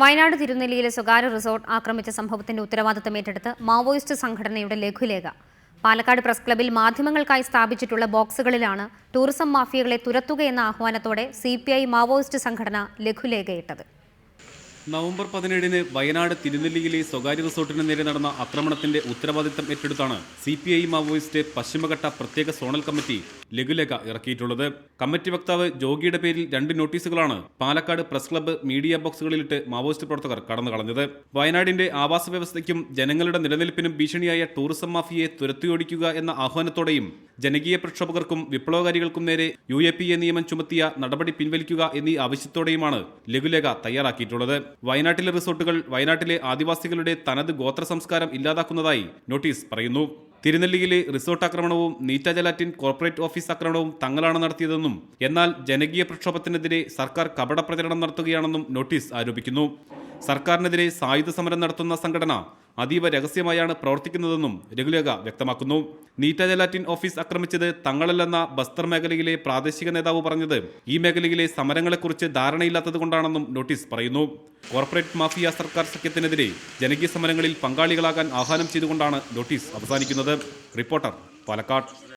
വയനാട് തിരുനെല്ലിയിലെ സ്വകാര്യ റിസോർട്ട് ആക്രമിച്ച സംഭവത്തിന്റെ ഉത്തരവാദിത്തം ഏറ്റെടുത്ത് മാവോയിസ്റ്റ് സംഘടനയുടെ ലഘുലേഖ. പാലക്കാട് പ്രസ് ക്ലബിൽ മാധ്യമങ്ങൾക്കായി സ്ഥാപിച്ചിട്ടുള്ള ബോക്സുകളിലാണ് ടൂറിസം മാഫിയകളെ തുരത്തുകയെന്ന ആഹ്വാനത്തോടെ സി മാവോയിസ്റ്റ് സംഘടന ലഘുലേഖയിട്ടത്. നവംബർ പതിനേഴിന് വയനാട് തിരുനെല്ലിയിലെ സ്വകാര്യ റിസോർട്ടിന് നേരെ നടന്ന ആക്രമണത്തിന്റെ ഉത്തരവാദിത്തം ഏറ്റെടുത്താണ് സി പി ഐ മാവോയിസ്റ്റ് പശ്ചിമഘട്ട പ്രത്യേക സോണൽ കമ്മിറ്റി ലഘുലേഖ ഇറക്കിയിട്ടുള്ളത്. കമ്മിറ്റി വക്താവ് ജോഗിയുടെ പേരിൽ രണ്ട് നോട്ടീസുകളാണ് പാലക്കാട് പ്രസ് ക്ലബ്ബ് മീഡിയ ബോക്സുകളിലിട്ട് മാവോയിസ്റ്റ് പ്രവർത്തകർ കടന്നു കളഞ്ഞത് വയനാടിന്റെ ആവാസ വ്യവസ്ഥയ്ക്കും ജനങ്ങളുടെ നിലനിൽപ്പിനും ഭീഷണിയായ ടൂറിസം മാഫിയെ തുരത്തിയോടിക്കുക എന്ന ആഹ്വാനത്തോടെയും ജനകീയ പ്രക്ഷോഭകർക്കും വിപ്ലവകാരികൾക്കും നേരെ യു എ പി എ നിയമം ചുമത്തിയ നടപടി പിൻവലിക്കുക എന്നീ ആവശ്യത്തോടെയുമാണ് ലഘുലേഖ തയ്യാറാക്കിയിട്ടുള്ളത്. വയനാട്ടിലെ റിസോർട്ടുകൾ വയനാട്ടിലെ ആദിവാസികളുടെ തനത് ഗോത്ര സംസ്കാരം ഇല്ലാതാക്കുന്നതായി നോട്ടീസ് പറയുന്നു. തിരുനെല്ലിയിലെ റിസോർട്ട് ആക്രമണവും നീറ്റ ജലാറ്റിൻ കോർപ്പറേറ്റ് ഓഫീസ് ആക്രമണവും തങ്ങളാണ് നടത്തിയതെന്നും എന്നാൽ ജനകീയ പ്രക്ഷോഭത്തിനെതിരെ സർക്കാർ കപട പ്രചരണം നടത്തുകയാണെന്നും നോട്ടീസ് ആരോപിക്കുന്നു. സർക്കാരിനെതിരെ സായുധ സമരം നടത്തുന്ന സംഘടന അതീവ രഹസ്യമായാണ് പ്രവർത്തിക്കുന്നതെന്നും രഘുലേഖ വ്യക്തമാക്കുന്നു. നീറ്റ ജലാറ്റിൻ ഓഫീസ് ആക്രമിച്ചത് തങ്ങളല്ലെന്ന ബസ്തർ മേഖലയിലെ പ്രാദേശിക നേതാവ് പറഞ്ഞത് ഈ മേഖലയിലെ സമരങ്ങളെക്കുറിച്ച് ധാരണയില്ലാത്തതുകൊണ്ടാണെന്നും നോട്ടീസ് പറയുന്നു. കോർപ്പറേറ്റ് മാഫിയ സർക്കാർ സഖ്യത്തിനെതിരെ ജനകീയ സമരങ്ങളിൽ പങ്കാളികളാകാൻ ആഹ്വാനം ചെയ്തുകൊണ്ടാണ് നോട്ടീസ് അവസാനിക്കുന്നത്. റിപ്പോർട്ടർ പാലക്കാട്.